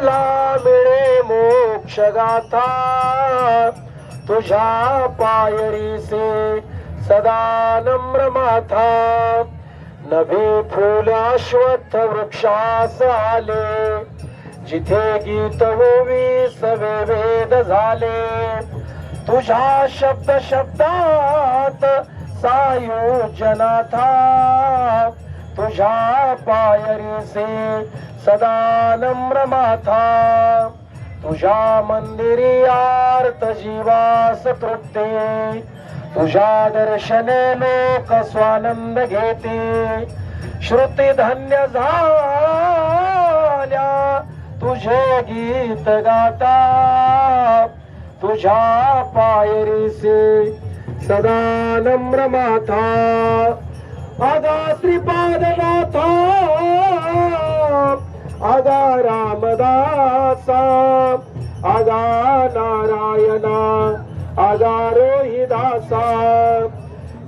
मला मिळे मोक्ष गाथा तुझ्या पायरीसे सदा नम्र माथा. नभे फुल अश्वत्थ वृक्षास आले. जिथे गीत होवी सवे वेद झाले. तुझ्या शब्द शब्दात सायुजनाथा तुझ्या पायरीसे सदा नम्र माथा तुझ्या मंदिरी आर्त जीवास तृप्ते। तुझ्या दर्शने लोक स्वानंद घेते। श्रुती धन्य झाल्या तुझे गीत गाता। तुझ्या पायरीसे सदा नम्र माथा आदा श्रीपाद रामदासा आगा नारायणा आगा रोहिदासा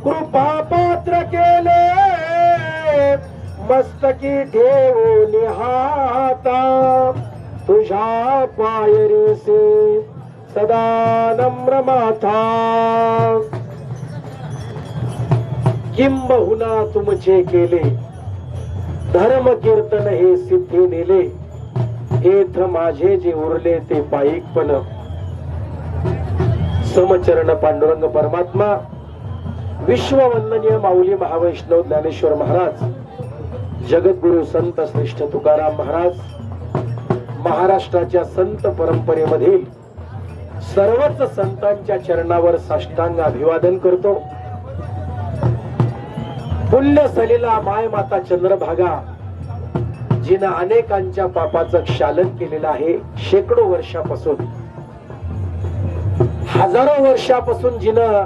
कृपा पात्र केले मस्तकी ठेवून हाता तुझ्या पायरीसे सदा नम्र माथा किंबहुना तुमचे केले धर्म कीर्तन हे सिद्धी नेले. हेथ माझे जे उरले ते पायिकपण समचरण पांडुरंग परमात्मा विश्ववंदनीय माऊली महावैष्णव ज्ञानेश्वर महाराज जगद्गुरु संत श्रेष्ठ तुकाराम महाराज महाराष्ट्राच्या संत परंपरेमधील सर्वच संतांच्या चरणावर साष्टांग अभिवादन करतो. पुण्य सलीला माय माता चंद्रभागा जिनं अनेकांच्या पापाचं क्षालन केलेलं आहे शेकडो वर्षापासून. हजारो वर्षापासून जिनं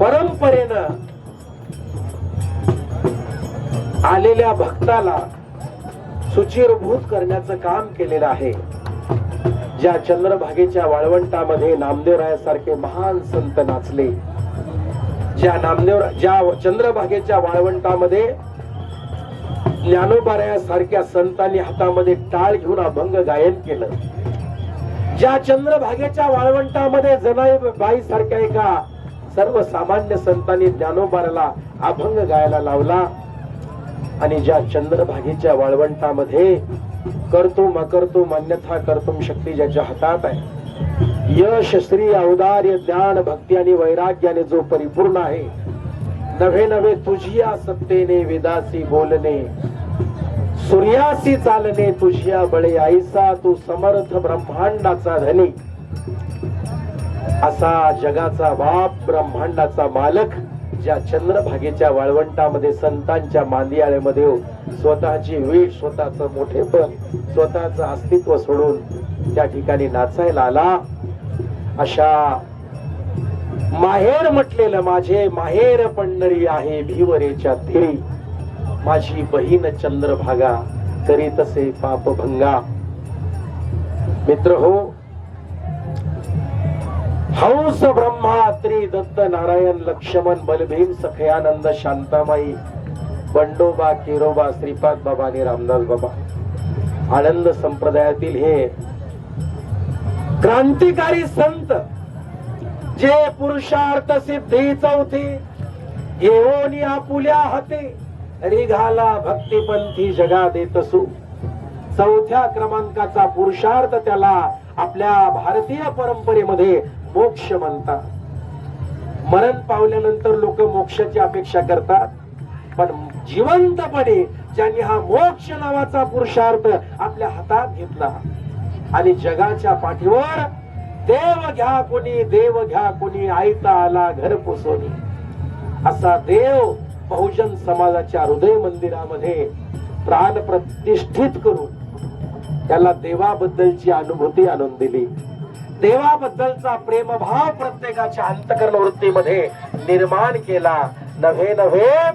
परंपरेनं आलेल्या भक्ताला सुचिरभूत करण्याचं काम केलेलं आहे. ज्या चंद्रभागेच्या वाळवंटामध्ये नामदेवरायासारखे महान संत नाचले. ज्या नामदेव ज्या चंद्रभागेच्या वाळवंटामध्ये ज्ञानोबारायासारख्या संतांनी हातामध्ये टाळ घेऊन अभंग गायन केलं. ज्या चंद्रभागेच्या वाळवंटामध्ये जनाई बाई सारख्या एका सर्वसामान्य संतांनी ज्ञानोबाराला अभंग गायला लावला आणि ज्या चंद्रभागेच्या वाळवंटामध्ये करतो मकरतो मान्यथा करतो शक्ती ज्याच्या हातात आहे यश श्री औदार्य ज्ञान भक्ती आणि वैराग्याने जो परिपूर्ण आहे नवे नवे तुझिया सत्तेने वेदासी बोलणे सूर्यासी चालणे तुझ्या बळे आईसा तू समर्थ ब्रह्मांडाचा धनी. असा जगाचा बाप ब्रह्मांडाचा मालक ज्या चंद्रभागेच्या वाळवंटामध्ये संतांच्या मांदियाळेमध्ये स्वतःची वीट स्वतःच मोठेपण स्वतःच अस्तित्व सोडून त्या ठिकाणी नाचायला आला. अशा माहेर म्हटलेलं माझे माहेर पंढरी आहे भिवरेच्या थिरी माझी बहीण चंद्रभागा करी तसे पापभंगा मित्र हो हंस ब्रह्मा त्रि दत्त नारायण लक्ष्मण बलभीम सखयानंद शांतामाई बंडोबा किरोबा श्रीपाद बाबा आणि रामदास बाबा. आनंद संप्रदायातील हे क्रांतिकारी संत जे पुरुषार्थ सिद्धी चौथी घेऊन आपुल्या हाते. रिघाला भक्तिपंथी जगा देत असू चौथ्या क्रमांकाचा पुरुषार्थ त्याला आपल्या भारतीय परंपरेमध्ये मोक्ष म्हणतात. मरण पावल्यानंतर लोक मोक्षाची अपेक्षा करतात. पण जिवंतपणे ज्यांनी हा मोक्ष नावाचा पुरुषार्थ आपल्या हातात घेतला आणि जगाच्या पाठीवर देव घ्या कोणी देव घ्या कोणी आयता आला घर पुसोनी. असा देव बहुजन समाजाच्या हृदय मंदिरामध्ये प्राण प्रतिष्ठित करून त्याला देवाबद्दलची अनुभूती आणून दिली. देवाबद्दलचा प्रेमभाव प्रत्येकाच्या अंतकरण वृत्तीमध्ये निर्माण केला. नव्हे नव्हे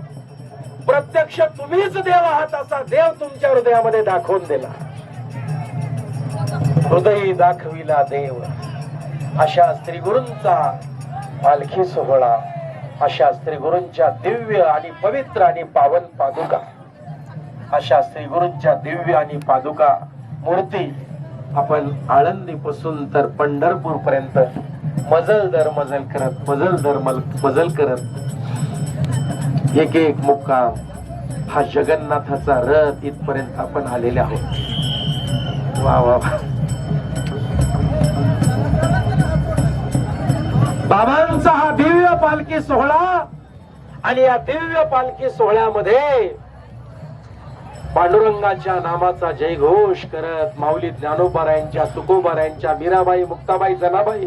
प्रत्यक्ष तुम्हीच देव आहात असा देव तुमच्या हृदयामध्ये दाखवून दिला. हृदय दाखविला देव. अशा स्त्री गुरूंचा पालखी सोहळा अशा स्त्री गुरूंच्या दिव्य आणि पवित्र आणि पावन पादुका. अशा श्री गुरूंच्या दिव्य आणि पादुका मूर्ती आपण आळंदी पासून तर पंढरपूर पर्यंत मजल दर मजल करत मजल दर मजल करत एक एक मुक्काम हा जगन्नाथाचा रथ इथपर्यंत आपण आलेले आहोत. वा वा. बाबांचा हा दिव्य पालखी सोहळा आणि या दिव्य पालखी सोहळ्यामध्ये पांडुरंगाच्या नामाचा जयघोष करत माऊली ज्ञानोबारायांच्या तुकोबारायांच्या मीराबाई मुक्ताबाई जनाबाई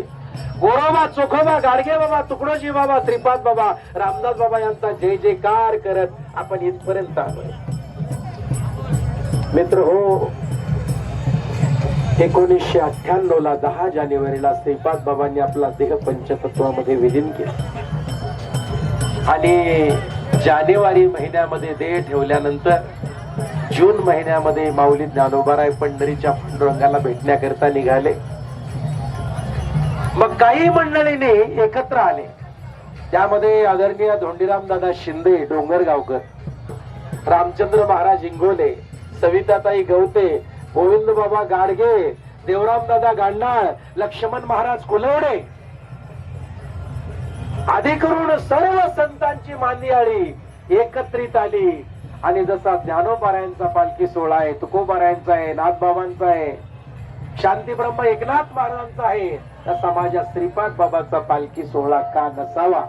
गोरोबा चोखोबा गाडगे बाबा तुकडोजी बाबा त्रिपाद बाबा रामदास बाबा यांचा जय जयकार करत आपण इथपर्यंत आलोय. मित्र हो एकोणीसशे अठ्ठ्याण्णव ला दहा जानेवारीला श्रीपाद बाबांनी आपला देह पंचतत्वामध्ये विलीन केला. आणि जानेवारी महिन्यामध्ये देह ठेवल्यानंतर जून महिन्यामध्ये माऊली ज्ञानोबाराय पंढरीच्या पांडुरंगाला भेटण्याकरिता निघाले. मग काही मंडळीने एकत्र आले. त्यामध्ये आदरणीय धोंडीराम दादा शिंदे डोंगरगावकर रामचंद्र महाराज इंगोले सविताताई गवते गोविंद बाबा गाडगे देवराम दादा गांडाळ लक्ष्मण महाराज कुलवडे. आधी करून सर्व संतांची मांदियाळी एकत्रित आली. आणि जसा ज्ञानोबारायांचा पालखी सोहळा आहे तुकोबारायांचा आहे नाथबाबांचा आहे शांती ब्रह्म एकनाथ महाराजांचा आहे तसा माझ्या श्रीपाद बाबाचा पालखी सोहळा का नसावा?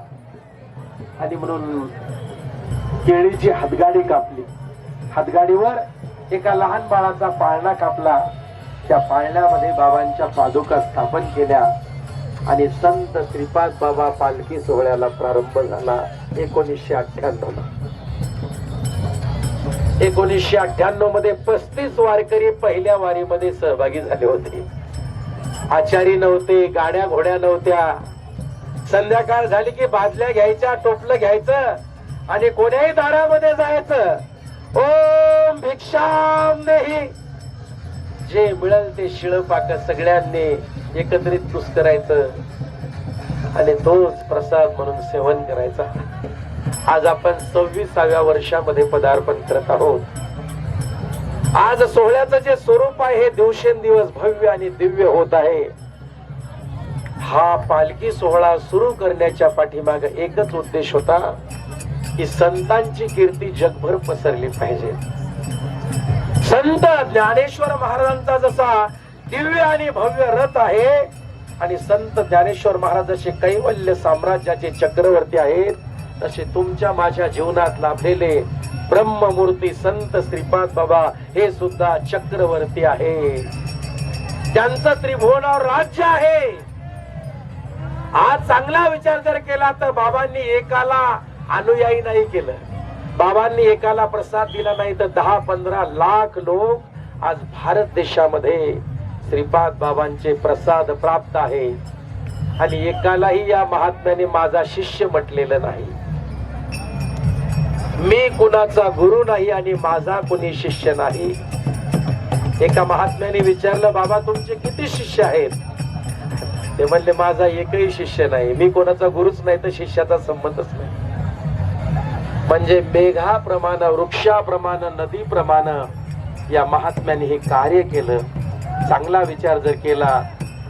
आणि म्हणून केळीची हातगाडी कापली. हातगाडीवर एका लहान बाळाचा पाळणा कापला. त्या पाळण्यामध्ये बाबांच्या पादुका स्थापन केल्या आणि संत श्रीपाद बाबा पालखी सोहळ्याला प्रारंभ झाला. एकोणीसशे अठ्ठ्याण्णव ला. एकोणीसशे अठ्ठ्याण्णवमध्ये पस्तीस वारकरी पहिल्या वारीमध्ये सहभागी झाले होते. आचारी नव्हते गाड्या घोड्या नव्हत्या. संध्याकाळ झाली की बादल्या घ्यायच्या टोपलं घ्यायचं आणि कोण्याही दारामध्ये जायचं. ओम भिक्षाम जे मिळेल ते शिळ पाक सगळ्यांनी एकत्रित पुस करायचं आणि तोच प्रसाद म्हणून सेवन करायचा. आज आपण सव्वीसाव्या वर्षामध्ये पदार्पण करत आहोत. आज सोहळ्याचं जे स्वरूप आहे हे दिवसेंदिवस भव्य आणि दिव्य होत आहे. हा पालखी सोहळा सुरू करण्याच्या पाठीमाग एकच उद्देश होता. की संतांची कीर्ती जगभर पसरली पाहिजे. संत ज्ञानेश्वर महाराजांचा जसा दिव्य आणि भव्य रथ आहे आणि संत ज्ञानेश्वर महाराज जसे कैवल्य साम्राज्याचे चक्रवर्ती आहेत तसे तुमच्या माझ्या जीवनात लाभलेले ब्रह्ममूर्ती संत श्रीपाद बाबा हे सुद्धा चक्रवर्ती आहे त्यांचं त्रिभुवनावर राज्य आहे. आज चांगला विचार जर केला तर बाबांनी एकाला अनुयायी नाही केलं. बाबांनी एकाला प्रसाद दिला नाही तर दहा पंधरा लाख लोक आज भारत देशामध्ये श्रीपाद बाबांचे प्रसाद प्राप्त आहे. आणि एकालाही या महात्म्याने माझा शिष्य म्हटलेलं नाही. मी कुणाचा गुरु नाही आणि माझा कुणी शिष्य नाही. एका महात्म्याने विचारलं बाबा तुमचे किती शिष्य आहेत? ते म्हणले माझा एकही शिष्य नाही. मी कोणाचा गुरुच नाही तर शिष्याचा संबंधच नाही. म्हणजे मेघाप्रमाणे वृक्षाप्रमाणे नदीप्रमाणे या महात्म्याने हे कार्य केलं. चांगला विचार जर केला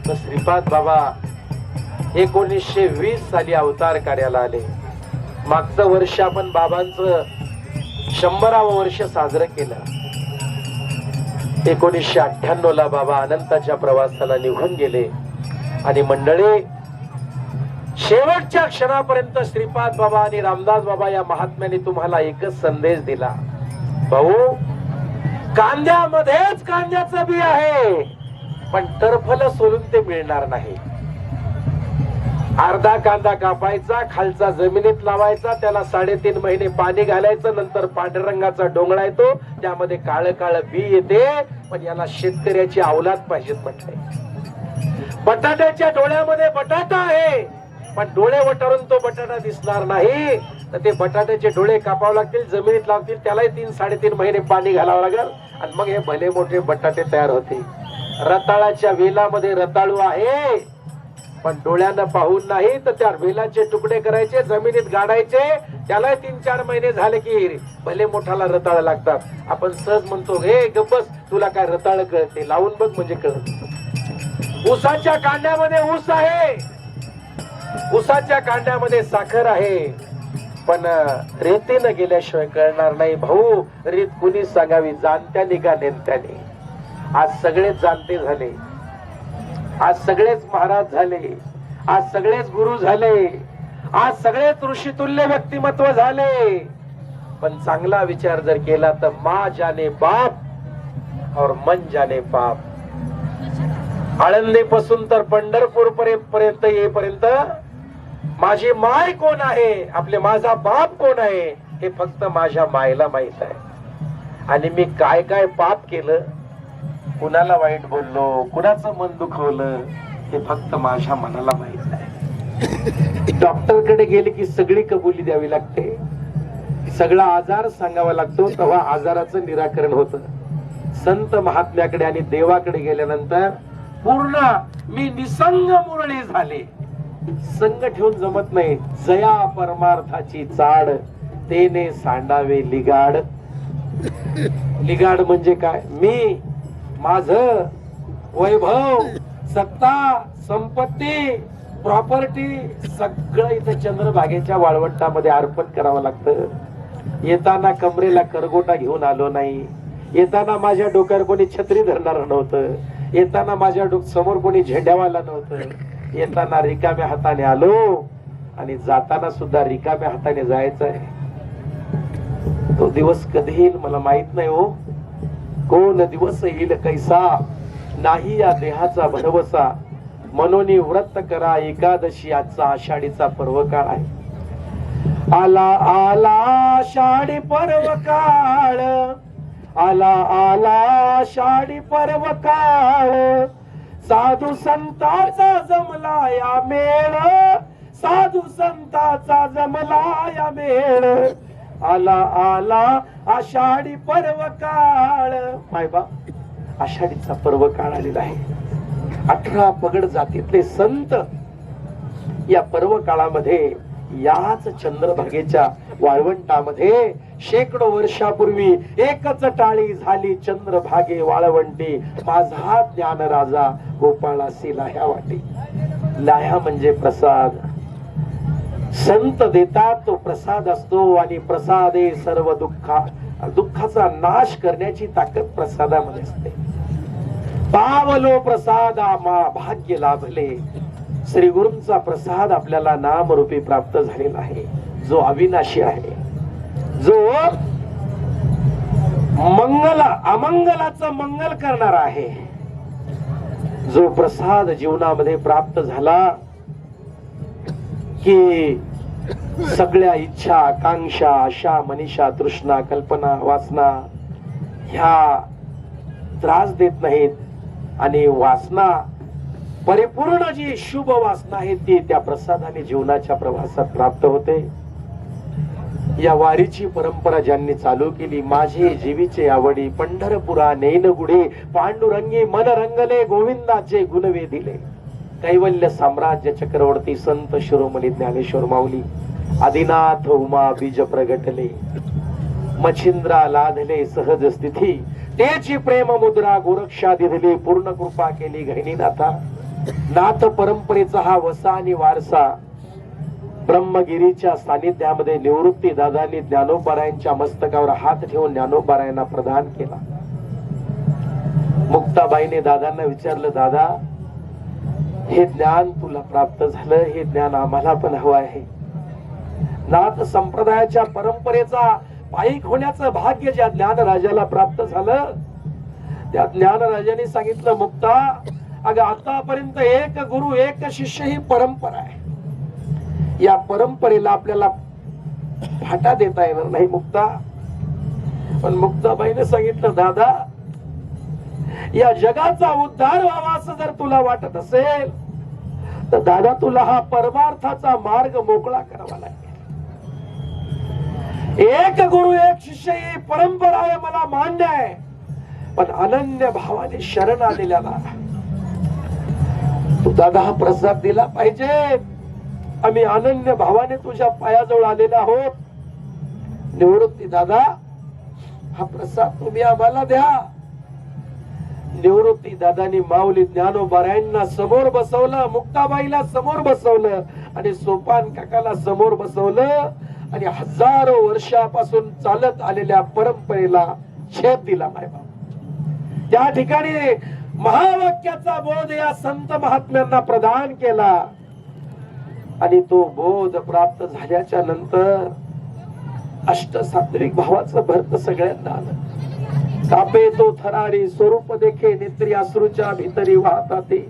तर श्रीपाद बाबा एकोणीसशे वीस साली अवतार कार्याला आले. मागचं वर्ष आपण बाबांचं शंभरावं वर्ष साजरं केलं. एकोणीसशे अठ्ठ्याण्णव ला बाबा अनंताच्या प्रवासाला निघून गेले. आणि मंडळी शेवटच्या क्षणापर्यंत श्रीपाद बाबा आणि रामदास बाबा या महात्म्याने तुम्हाला एकच संदेश दिला. भाऊ कांद्यामध्येच कांद्याचं बी आहे पण टरफल सोडून ते मिळणार नाही. अर्धा कांदा कापायचा खालचा जमिनीत लावायचा त्याला साडेतीन महिने पाणी घालायचं नंतर पांढऱ्या रंगाचा डोंगळा येतो त्यामध्ये काळ काळ बी येते पण याला शेतकऱ्याची अवलाद पाहिजेत म्हटलंय बटाट्याच्या डोळ्यामध्ये बटाटा आहे. पण डोळे वटारून तो बटाटा दिसणार नाही. तर ते बटाट्याचे डोळे कापावे लागतील जमिनीत लावतील त्यालाही तीन साडेतीन महिने पाणी घालावं लागेल. आणि मग हे भले मोठे बटाटे तयार होते रताळाच्या वेलामध्ये रताळू आहे. पण डोळ्यानं पाहून नाही तर त्या वेलाचे तुकडे करायचे जमिनीत गाडायचे. त्याला तीन चार महिने झाले की भले मोठाला रताळ लागतात. आपण सहज म्हणतो हे गप्पस तुला काय रताळ कळते? लावून बघ म्हणजे कळत. ऊसाच्या कांड्यामध्ये ऊस आहे. उसाच्या कांड्यामध्ये साखर आहे. पण रेतीनं गेल्याशिवाय कळणार नाही भाऊ. रीत कुणी सांगावी जाणत्या निघा नेमत्याने. आज सगळेच जाणते झाले. आज सगळेच महाराज झाले. आज सगळेच गुरु झाले. आज सगळेच ऋषितुल्य व्यक्तिमत्व झाले. पण चांगला विचार जर केला तर मा जाने बाप और मन जाने बाप आळंदी पासून तर पंढरपूर पर्यंत येईपर्यंत माझी माय कोण आहे? आपले माझा बाप कोण आहे? हे फक्त माझ्या मायला माहीत आहे. आणि मी काय काय पाप केलं कुणाला वाईट बोललो कुणाचं मन दुखवलं हे फक्त माझ्या मनाला माहीत आहे डॉक्टरकडे गेले की सगळी कबुली द्यावी लागते. सगळा आजार सांगावा लागतो तेव्हा आजाराचं निराकरण होत. संत महात्म्याकडे आणि देवाकडे गेल्यानंतर पूर्ण मी निसंग मुरळी झाले. संग ठेवून जमत नाही. जया परमार्थाची चाड. तेने सांडावे लिगाड. लिगाड म्हणजे काय? मी माझ वैभव सत्ता संपत्ती प्रॉपर्टी सगळं इथं चंद्रभागेच्या वाळवंटामध्ये अर्पण करावं लागतं. येताना कमरेला करगोटा घेऊन आलो नाही. येताना माझ्या डोक्यावर कोणी छत्री धरणार नव्हतं. येताना माझ्या डोक समोर कोणी झेंड्यावाला नव्हतं. येताना रिकाम्या हाताने आलो आणि जाताना सुद्धा रिकाम्या हाताने जायचं आहे तो दिवस कधी येईल मला माहीत नाही हो. कोण दिवस येईल कैसा? नाही या देहाचा भरवसा. मनोनी व्रत करा एकादशी आजचा आषाढीचा पर्व काळ आहे. आला आला आषाढी पर्व काळ आला आला आषाढी पर्व काळ साधू संताचा जमला या मेळ. साधू संताचा जमला या मेळ. आला आला आषाढी पर्व काळ मायबा आषाढीचा पर्व काळ आलेला आहे. अठरा पगड जातीतले संत या पर्व काळामध्ये याच चंद्रभागेच्या वाळवंटामध्ये शेकडो वर्षापूर्वी एकच टाळी झाली चंद्रभागे वाळवंटी. माझा ज्ञान राजा गोपाळासी लाह्या वाटी. लाह्या म्हणजे प्रसाद. संत देतात तो प्रसाद असतो आणि प्रसादे सर्व दुःखा दुःखाचा नाश करण्याची ताकद प्रसादामध्ये असते. पावलो प्रसादा मा भाग्य लाभले. श्री गुरूंचा प्रसाद आपल्याला नामरूपी प्राप्त झालेला आहे. जो अविनाशी आहे. जो मंगला अमंगलाचं मंगल करणार आहे. जो प्रसाद जीवनामध्ये प्राप्त झाला की सगळ्या इच्छा आकांक्षा आशा मनीषा तृष्णा कल्पना वासना ह्या त्रास देत नाहीत. आणि वासना परिपूर्ण जी शुभ वासना आहे ती त्या प्रसादाने जीवनाच्या प्रवासात प्राप्त होते. या वारीची परंपरा ज्यांनी चालू केली माझे जीवीचे आवडी पंढरपुरा नेनगुडे पांडुरंगी मन रंगले गोविंदाचे गुणवे दिले. कैवल्य साम्राज्य चक्रवर्ती संत शिरोमणी ज्ञानेश्वर माऊली आदिनाथ उमा बीज प्रगटले. मच्छिंद्रा लाधले सहज स्थिती तेची प्रेम मुद्रा गोरक्षा दिधली पूर्ण कृपा केली गहिनीनाथा. नाथ परंपरेचा हा वसा आणि वारसा ब्रह्मगिरीच्या सानिध्यामध्ये निवृत्ती दादांनी ज्ञानोबारायांच्या मस्तकावर हात ठेवून ज्ञानोबारायांना प्रदान केला. मुक्ताबाईने दादांना विचारलं दादा हे ज्ञान तुला प्राप्त झालं? हे ज्ञान आम्हाला पण हवं आहे. नाथ संप्रदायाच्या परंपरेचा पायिक होण्याचं भाग्य ज्या ज्ञान राजाला प्राप्त झालं त्या ज्ञान राजाने सांगितलं मुक्ता अगं आतापर्यंत एक गुरु एक शिष्य ही परंपरा आहे. या परंपरेला आपल्याला फाटा देता येणार नाही मुक्ता. पण मुक्ताबाईने सांगितलं दादा या जगाचा उद्धार व्हावा असं जर तुला वाटत असेल तर दादा तुला हा परमार्थाचा मार्ग मोकळा करावा लागेल. एक गुरु एक शिष्य ही परंपरा आहे मला मान्य आहे. पण अनन्य भावाने शरण आलेल्याला तू दादा हा प्रसाद दिला पाहिजे. आम्ही अनन्य भावाने तुझ्या पायाजवळ आलेलो आहोत. निवृत्ती दादा हा प्रसाद तुम्ही आम्हाला द्या. निवृत्ती दादानी माऊली ज्ञानोबारायांना समोर बसवलं मुक्ताबाईला समोर बसवलं आणि सोपान काकाला समोर बसवलं आणि हजारो वर्षापासून चालत आलेल्या परंपरेला छेद दिला मायबाप त्या ठिकाणी महावाक्याचा बोध या संत महात्म्यांना प्रदान केला. आणि तो बोध प्राप्त झाल्याच्यानंतर अष्ट सात्विक भावाचं भरत सगळ्यांना आलं. कापे तो थरारी स्वरूप देखे नेत्री अश्रूच्या भीतरी वाहता ते.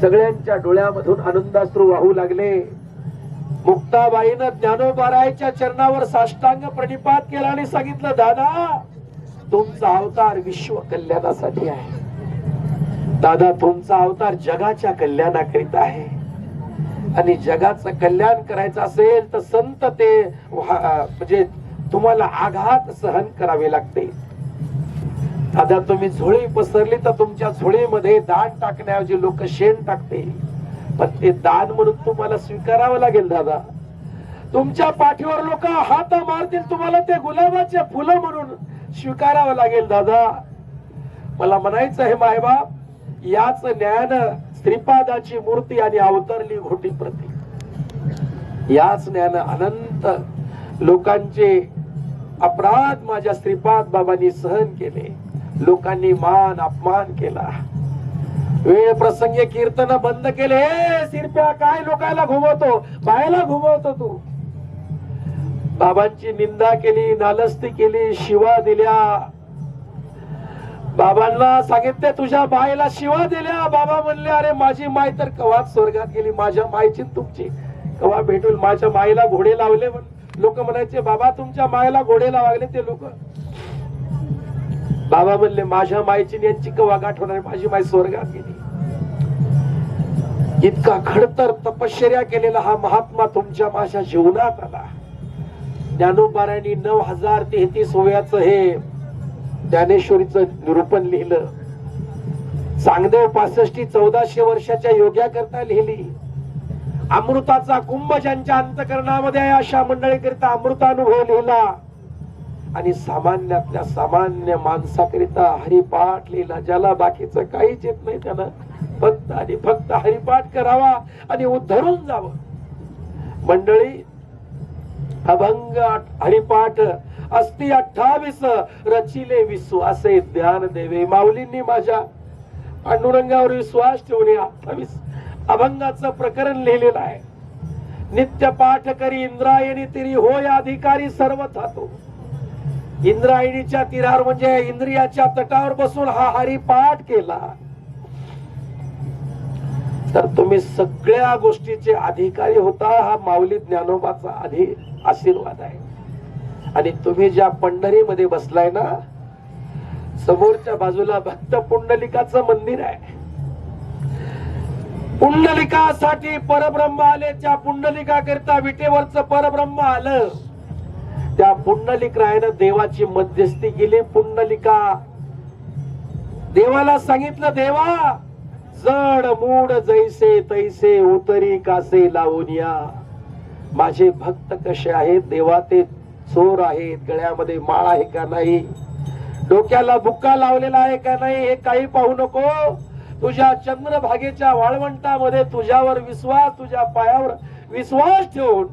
सगळ्यांच्या डोळ्यामधून आनंदाश्रू वाहू लागले. मुक्ताबाईनं ज्ञानोबारायच्या चरणावर साष्टांग प्रणिपात केला आणि सांगितलं दादा तुमचा अवतार विश्व कल्याणासाठी आहे. दादा तुमचा अवतार जगाच्या कल्याणाकरिता आहे. आणि जगाचं कल्याण करायचं असेल तर संत ते म्हणजे तुम्हाला आघात सहन करावे लागते. आता तुम्ही झोळी पसरली तर तुमच्या झोळीमध्ये दान टाकण्याऐवजी लोक शेण टाकते. पण ते दान म्हणून तुम्हाला स्वीकारावं लागेल दादा. तुमच्या पाठीवर लोक हात मारतील तुम्हाला ते गुलाबाचे फुलं म्हणून स्वीकारावं लागेल दादा. मला म्हणायचं आहे मायबाप याच ज्ञान श्रीपादाची मूर्ती आणि अवतरली घोटी प्रती. याच ज्ञान अनंत लोकांचे अपराध माझ्या श्रीपाद बाबांनी सहन केले. लोकांनी मान अपमान केला. वेळ प्रसंगी कीर्तन बंद केले. हे सिरप्या काय लोकायला घुमवतो? बायला घुमवतो तू. बाबांची निंदा केली नालस्ती केली शिवा दिल्या. बाबांना सांगितले तुझ्या मायला शिवा दिल्या. बाबा म्हणले अरे माझी माय तर कवा स्वर्गात गेली माझ्या मायची तुमची. कवा भेटून माझ्या मायला घोडे लावले लोक म्हणायचे बाबा तुमच्या मायला घोडे लावले ते लोक. बाबा म्हणले माझ्या मायची यांची कवा गाठ होणार माझी माय स्वर्गात गेली. इतका खडतर तपश्चर्या केलेला हा महात्मा तुमच्या माझ्या जीवनात आला. ज्ञानोबारांनी नऊ हजार तेहतीस वयाचं हे ज्ञानेश्वरीचं निरूपण लिहिलं. चांगदेव पासष्टी चौदाशे वर्षाच्या योग्या करता लिहिली. अमृताचा कुंभ ज्यांच्या अंतकरणामध्ये आहे अशा मंडळीकरिता अमृतानुभव लिहिला. आणि सामान्यातल्या सामान्य माणसाकरिता हरिपाठ लिहिला ज्याला बाकीचं काहीच येत नाही त्यानं फक्त आणि फक्त हरिपाठ करावा आणि उद्धरून जावं. मंडळी अभंग हरिपाठ अस्ति अठ्ठावीस रचिले विश्वासे ज्ञान देवे. माऊलींनी माझ्या पांडुरंगावर विश्वास ठेवणे अठ्ठावीस अभंगाचं प्रकरण लिहिलेलं आहे. नित्य पाठ करी इंद्रायणी तिरी होय अधिकारी सर्व थातो. इंद्रायणीच्या तीरावर म्हणजे इंद्रियाच्या तटावर बसून हा हरिपाठ केला. तर तुम्ही सगळ्या गोष्टीचे अधिकारी होता हा माऊली ज्ञानोबाचा आधी आशीर्वाद आहे. आणि तुम्ही ज्या पंढरीमध्ये बसलाय ना समोरच्या बाजूला भक्त पुंडलिकाचं मंदिर आहे. पुंडलिकासाठी परब्रह्म आले त्या पुंडलिकाकरिता विटेवरचं परब्रह्म आलं. त्या पुंडलिक रायनं देवाची मध्यस्थी केली. पुंडलिका देवाला सांगितलं देवा जड मूड जैसे तैसे उतरी कासे लावून या. माझे भक्त कसे आहेत? देवाते चोर आहेत. गळ्यामध्ये माळ आहे का नाही? डोक्याला बुक्का लावलेला आहे का नाही? हे काही पाहू नको. तुझ्या चंद्रभागेच्या वाळवंटामध्ये तुझ्यावर विश्वास तुझ्या पायावर विश्वास ठेवून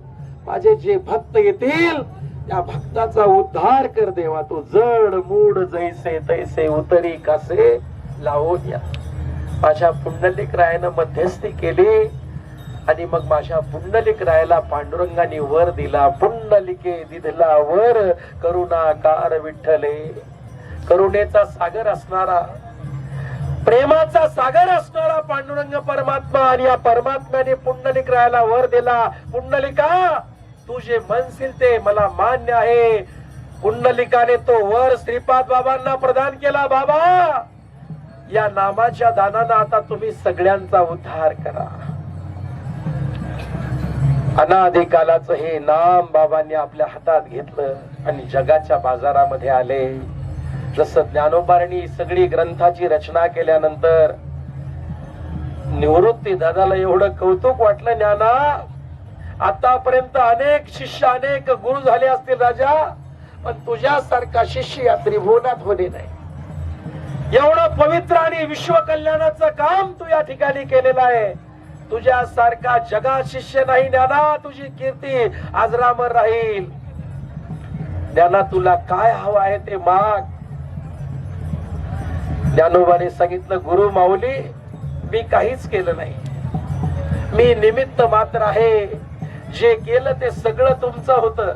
माझे जे भक्त येतील त्या भक्ताचा उद्धार कर देवा. तू जड मूड जैसे तैसे उतरी कासे लावून या. माझ्या पुंडलिक रायानं मध्यस्थी केली. आणि मग माझ्या पुंडलिक राहायला पांडुरंगाने वर दिला. पुंडलिके दिधला वर करुणा कार विठ्ठले. करुणेचा सागर असणारा प्रेमाचा सागर असणारा पांडुरंग परमात्मा आणि या परमात्म्याने पुंडलिक राहायला वर दिला. पुंडलिका तू जे म्हणशील ते मला मान्य आहे. पुंडलिकाने तो वर श्रीपाद बाबांना प्रदान केला. बाबा या नामाच्या दानानं आता तुम्ही सगळ्यांचा उद्धार करा. अनादी कालाचं हे नाम बाबांनी आपल्या हातात घेतलं आणि जगाच्या बाजारामध्ये आले. जसं ज्ञानोबारणी सगळी ग्रंथाची रचना केल्यानंतर निवृत्ती दादाला एवढं कौतुक वाटलं ज्ञाना आतापर्यंत अनेक शिष्य अनेक गुरु झाले असतील राजा पण तुझ्यासारखा शिष्य या त्रिभुवनात होणे नाही. एवढं पवित्र आणि विश्व कल्याणाचं काम तू या ठिकाणी केलेलं आहे. तुझ्यासारखा जगा शिष्य नाही ज्ञाना तुझी कीर्ती आजरामर राहील. ज्ञाना तुला काय हवं आहे ते माग. ज्ञानोबाने सांगितलं गुरु माऊली मी काहीच केलं नाही. मी निमित्त मात्र आहे. जे केलं ते सगळं तुमचं होतं.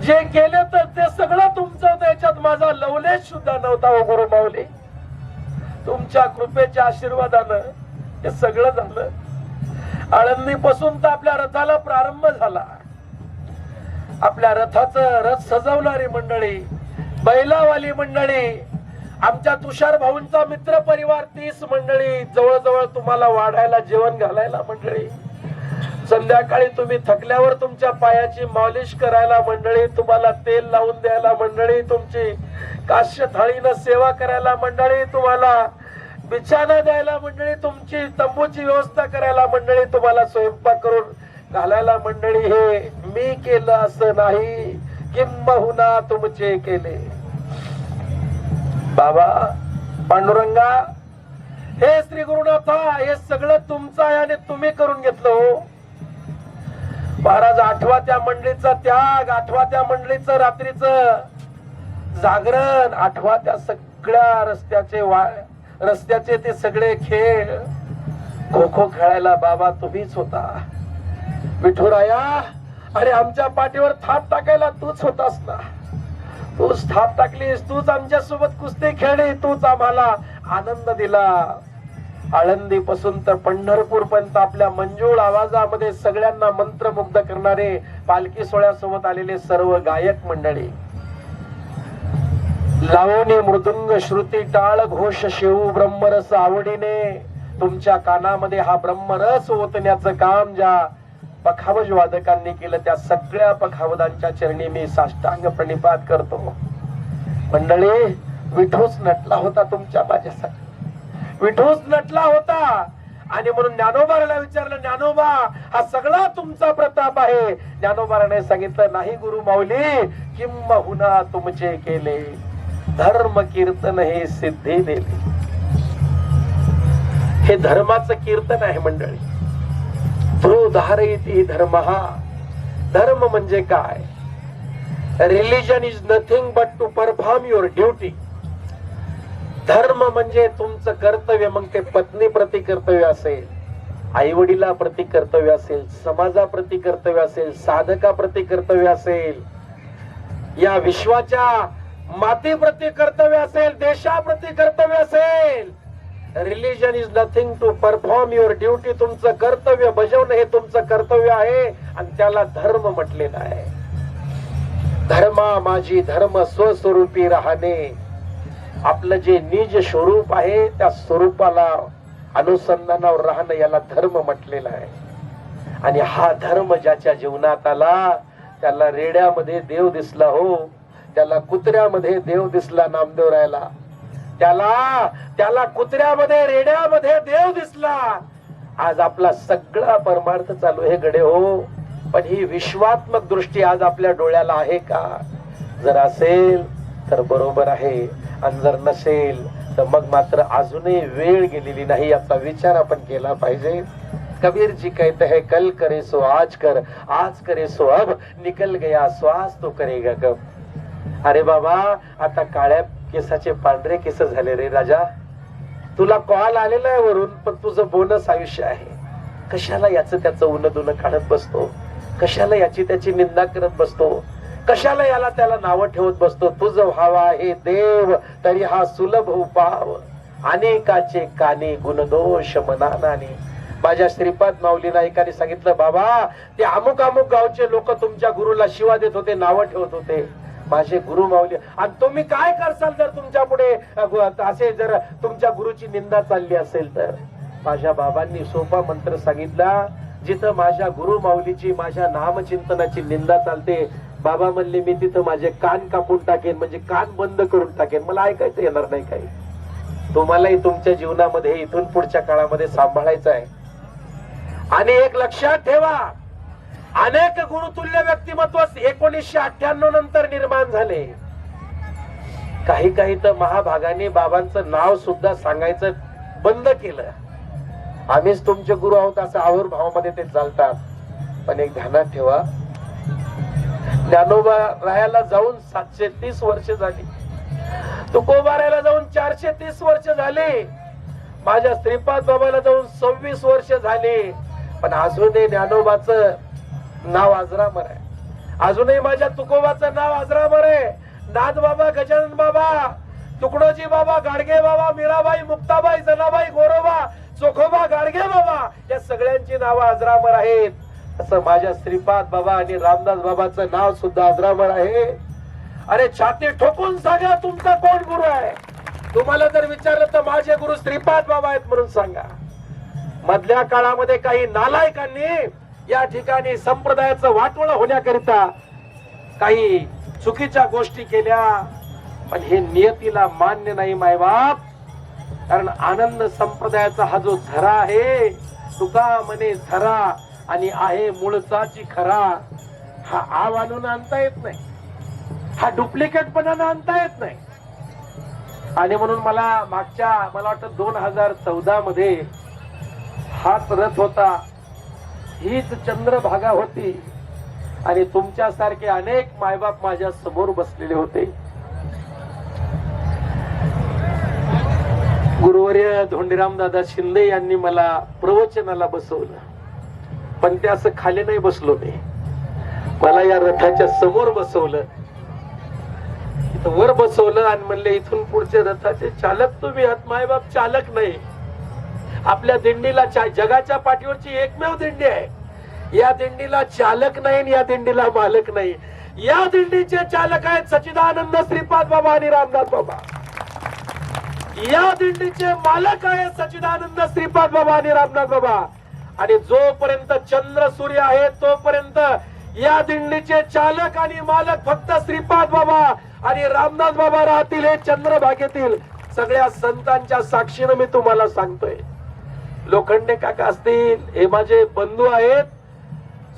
जे केलं तर ते सगळं तुमचं होतं. याच्यात माझा लवलेश सुद्धा नव्हता हो गुरु माऊली. तुमच्या कृपेच्या आशीर्वादानं हे सगळं झालं. आळंदी पासून तर आपल्या रथाला प्रारंभ झाला. आपल्या रथाचं रथ सजवणारी मंडळी बैलावाली मंडळी आमच्या तुषार भाऊंचा मित्र परिवार तीस मंडळी जवळजवळ तुम्हाला वाढायला जेवण घालायला मंडळी. संध्याकाळी तुम्ही थकल्यावर तुमच्या पायाची मालिश करायला मंडळी तुम्हाला तेल लावून द्यायला मंडळी तुमची काश्य थाळीनं सेवा करायला मंडळी तुम्हाला बिछाना द्यायला मंडळी तुमची तंबूची व्यवस्था करायला मंडळी तुम्हाला स्वयंपाक करून घालायला मंडळी हे मी केलं असं नाही. किंबहुना तुमचे केले. बाबा पांडुरंगा हे श्री गुरुनाथा हे सगळं तुमचं आहे आणि तुम्ही करून घेतलं हो. महाराज आठवा त्या मंडळीचा त्याग आठवा त्या मंडळीचं रात्रीचं जागरण आठवा त्या सगळ्या रस्त्याचे वा रस्त्याचे ते सगळे खेळ. खो खो खेळायला बाबा तुम्हीच होता. विठुराया अरे आमच्या पाठीवर थाप टाकायला तूच होतास ना. तूच थाप टाकलीस तूच आमच्यासोबत कुस्ती खेळली तूच आम्हाला आनंद दिला. आळंदी पासून तर पंढरपूर पर्यंत आपल्या मंजूळ आवाजामध्ये सगळ्यांना मंत्रमुग्ध करणारे पालखी सोहळ्यासोबत आलेले सर्व गायक मंडळी. लावणी मृदुंग श्रुती टाळ घोष शिव ब्रह्मरस आवडीने. तुमच्या कानामध्ये हा ब्रह्मरस ओतण्याचं काम ज्या पखावज वादकांनी केलं त्या सगळ्या पखावदांच्या चरणी मी साष्टांग प्रणिपात करतो. मंडळी विठोस नटला होता तुमच्या माझ्यासाठी. विठोस नटला होता. आणि म्हणून ज्ञानोबाराला विचारलं ज्ञानोबा हा सगळा तुमचा प्रताप आहे. ज्ञानोबाराने सांगितलं नाही गुरु माऊली किंबहुना तुमचे केले. धर्म कीर्तन हे सिद्धी दिली हे धर्माचं कीर्तन आहे मंडळी. तो धारयती धर्म हा. धर्म म्हणजे काय? Religion is nothing but to perform your duty धर्म म्हणजे तुमचं कर्तव्य मग ते पत्नी प्रति कर्तव्य असेल आई वडिला प्रति कर्तव्य असेल समाजाप्रती कर्तव्य असेल साधका प्रति कर्तव्य असेल. या विश्वाच्या मातीप्रती कर्तव्य असेल देशाप्रती कर्तव्य असेल. Religion is nothing to perform your duty तुमचं कर्तव्य बजावणं हे तुमचं कर्तव्य आहे आणि त्याला धर्म म्हटलेला आहे. धर्मा माझी धर्म स्वस्वरूपी राहणे. आपलं जे निज स्वरूप आहे त्या स्वरूपाला अनुसंधानावर राहणं याला धर्म म्हटलेला आहे. आणि हा धर्म ज्याच्या जीवनात आला त्याला रेड्यामध्ये देव दिसला हो. त्याला कुत्र्यामध्ये देव दिसला नामदेव रायला त्याला त्याला कुत्र्यामध्ये रेड्यामध्ये देव दिसला. आज आपला सगळा परमार्थ चालू हे गडे हो. पण ही विश्वात्मक दृष्टी आज आपल्या डोळ्याला आहे का? जर असेल तर बरोबर आहे. आणि जर नसेल तर मग मात्र अजूनही वेळ गेलेली नाही याचा विचार आपण केला पाहिजे. कबीर जी कहते हैं कल करे सो आज कर आज करे सो अब निकल गया श्वास तो करेगा कब. अरे बाबा आता काळ्या केसाचे पांढरे केस झाले रे राजा. तुला कॉल आलेला आहे वरून पण तुझं बोनस आयुष्य आहे. कशाला याचं त्याचं उन दुन काढत बसतो? कशाला याची त्याची निंदा करत बसतो? कशाला याला त्याला नावं ठेवत बसतो? तुझं व्हावा हे देव तरी हा सुलभ उपाव. अनेकाचे काने गुणदोष मनानाने. माझ्या श्रीपाद माऊली नायकाने सांगितलं बाबा ते अमुक अमुक गावचे लोक तुमच्या गुरुला शिवा देत होते नावं ठेवत होते. माझे गुरु माऊली आणि तुम्ही काय करसाल जर तुमच्यापुढे असे जर तुमच्या गुरुची निंदा चालली असेल तर? माझ्या बाबांनी सोपा मंत्र सांगितला जिथं माझ्या गुरु माऊलीची माझ्या नामचिंतनाची निंदा चालते बाबा म्हणले मी तिथं माझे कान कापून टाकेन म्हणजे कान बंद करून टाकेन. मला ऐकायचं येणार नाही काही. तुम्हालाही तुमच्या जीवनामध्ये इथून पुढच्या काळामध्ये सांभाळायचं आहे. आणि एक लक्षात ठेवा अनेक गुरुतुल्य व्यक्तिमत्व एकोणीसशे अठ्ठ्याण्णव नंतर निर्माण झाले. काही काही तर महाभागाने बाबांचं नाव सुद्धा सांगायचं बंद केलं. आम्हीच तुमचे गुरु आहोत असं आविर्भावामध्ये ते चालतात. पण एक ध्यानात ठेवा. ज्ञानोबा रायाला जाऊन सातशे तीस वर्ष झाली. तुकोबारायला जाऊन चारशे तीस वर्ष झाले. माझ्या श्रीपाद बाबाला जाऊन सव्वीस वर्ष झाले. पण अजूनही ज्ञानोबाचं नाव अजरामर आहे अजूनही माझ्या तुकोबाचं नाव अजरामर आहे नाथ बाबा गजानन बाबा तुकडोजी बाबा गाडगे बाबा मीराबाई मुक्ताबाई जनाबाई गोरोबा चोखोबा गाडगे बाबा या सगळ्यांची नावं अजरामर आहेत. असं माझ्या श्रीपाद बाबा आणि रामदास बाबाचं नाव सुद्धा अजरामर आहे. अरे छाती ठोकून सांगा तुमचा कोण गुरु आहे. तुम्हाला जर विचारलं तर माझे गुरु श्रीपाद बाबा आहेत म्हणून सांगा. मधल्या काळामध्ये काही नालायकांनी या ठिकाणी संप्रदायाचं वाटोळ होण्याकरिता काही चुकीच्या गोष्टी केल्या. पण हे नियतीला मान्य नाही मायबाप. कारण आनंद संप्रदायाचा हा जो झरा आहे तुका म्हणे झरा आणि आहे मुळचाची खरा हा आव आणून आणता येत नाही. हा डुप्लिकेटपणानं आणता येत नाही. आणि म्हणून मला मागच्या मला वाटतं दोन हजार चौदा मध्ये हाच रथ होता. हीच चंद्रभागा होती. आणि तुमच्यासारखे अनेक मायबाप माझ्यासमोर बसलेले होते. गुरुवर्य धोंडीराम दादा शिंदे यांनी मला प्रवचनाला बसवलं. पण ते असं खाली नाही बसलो मी. मला या रथाच्या समोर बसवलं. वर बसवलं आणि म्हणले इथून पुढचे रथाचे चालक तुम्ही आहात. मायबाप चालक नाही. आपल्या दिंडीला जगाच्या पाठीवरची एकमेव दिंडी आहे. या दिंडीला चालक नाही आणि या दिंडीला मालक नाही. या दिंडीचे चालक आहेत सचिदानंद श्रीपाद बाबा आणि रामदास बाबा. या दिंडीचे मालक आहेत सचिदानंद श्रीपाद बाबा आणि रामनाथ बाबा. आणि जोपर्यंत चंद्र सूर्य आहे तोपर्यंत या दिंडीचे चालक आणि मालक फक्त श्रीपाद बाबा आणि रामनाथ बाबा राहतील हे चंद्रभागेतील सगळ्या संतांच्या साक्षीनं मी तुम्हाला सांगतोय. लोखंडे काका असतील हे माझे बंधू आहेत.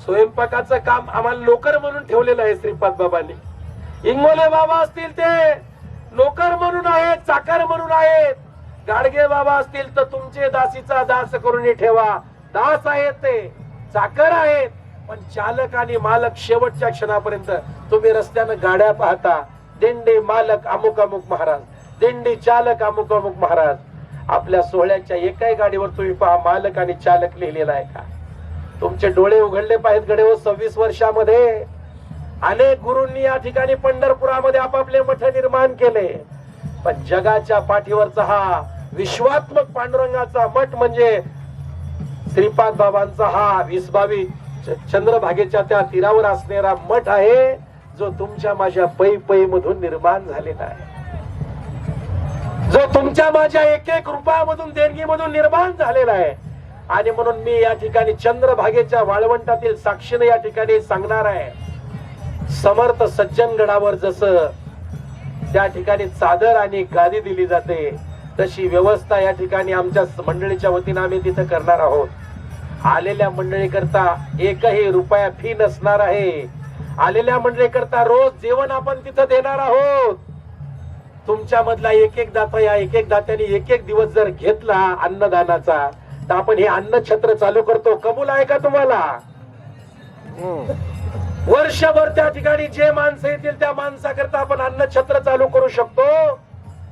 स्वयंपाकाचं काम आम्हाला नोकर म्हणून ठेवलेलं आहे श्रीपाद बाबांनी. इंगोले बाबा असतील ते नोकर म्हणून आहेत चाकर म्हणून आहेत. गाडगे बाबा असतील तर तुमचे दासीचा दास करून ठेवा. दास आहेत ते चाकर आहेत. पण चालक आणि मालक शेवटच्या क्षणापर्यंत तुम्ही रस्त्यानं गाड्या पाहता. दिंडी मालक अमुक अमुक महाराज. दिंडी चालक अमुक अमुक महाराज. आपल्या सोहळ्याच्या एकाही गाडीवर तुम्ही पहा मालक आणि चालक लिहिलेला आहे का? तुमचे डोळे उघडले पाहिजेत गडे सव्वीस वर्षामध्ये. अनेक गुरूंनी या ठिकाणी पंढरपुरामध्ये आपापले मठ निर्माण केले. पण जगाच्या पाठीवरचा हा विश्वात्मक पांडुरंगाचा मठ म्हणजे श्रीपाद बाबांचा हा वीस बावीस च- चंद्रभागेच्या त्या तीरावर असणारा मठ आहे जो तुमच्या माझ्या पै पै मधून निर्माण झालेला आहे. तुमच्या माझ्या एक एक रुपयामधून देणगीमधून निर्माण झालेला आहे. आणि म्हणून मी या ठिकाणी चंद्रभागेच्या वाळवंटातील साक्षीने या ठिकाणी सांगणार आहे. समर्थ सज्जनगडावर जसं त्या ठिकाणी चादर आणि गादी दिली जाते तशी व्यवस्था या ठिकाणी आमच्या मंडळीच्या वतीनं आम्ही तिथं करणार आहोत. आलेल्या मंडळीकरता एकही रुपया फी नसणार आहे. आलेल्या मंडळीकरता रोज जेवण आपण तिथं देणार आहोत. तुमच्या मधला एक एक दाता या एक एक दात्याने एक एक दिवस जर घेतला अन्नदानाचा तर आपण हे अन्न छत्र चालू करतो. कबूल आहे का तुम्हाला? वर्षभर त्या ठिकाणी जे माणसं येतील त्या माणसाकरता आपण अन्न छत्र चालू करू शकतो.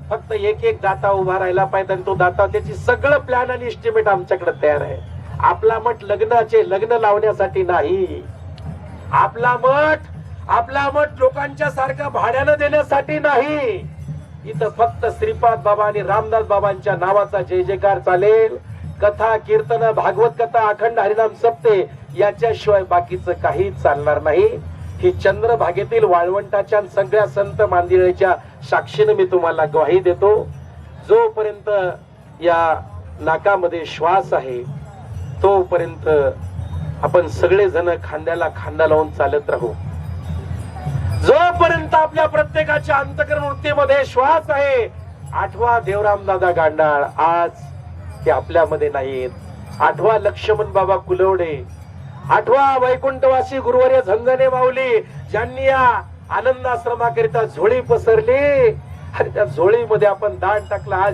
फक्त एक एक दाता उभा राहिला पाहिजे आणि तो दाता त्याची सगळं प्लॅन आणि एस्टिमेट आमच्याकडे तयार आहे. आपला मठ लग्नाचे लग्न लावण्यासाठी नाही. आपला मठ आपला मठ लोकांच्या सारखा भाड्यानं देण्यासाठी नाही. इथं फक्त श्रीपाद बाबा आणि रामदास बाबांच्या नावाचा जय जयकार चालेल. कथा कीर्तन भागवत कथा अखंड हरिनाम सप्ते याच्याशिवाय बाकीचं काही चालणार नाही. ही चंद्रभागेतील वाळवंटाच्या सगळ्या संत मांदिळेच्या साक्षीने मी तुम्हाला ग्वाही देतो. जोपर्यंत या नाकामध्ये श्वास आहे तोपर्यंत आपण सगळेजण खांद्याला खांदा लावून चालत राहू. जोपर्यंत आपल्या प्रत्येकाच्या अंतकरण वृत्तीमध्ये श्वास आहे आठवा देवराम दादा गांडाळ आज ते आपल्यामध्ये नाहीत. आठवा लक्ष्मण बाबा कुलवडे आठवा वैकुंठवासी गुरुवर्य झंझने माऊली ज्यांनी या आनंद आश्रमाकरिता झोळी पसरली. आणि त्या झोळीमध्ये आपण दान टाकला. आज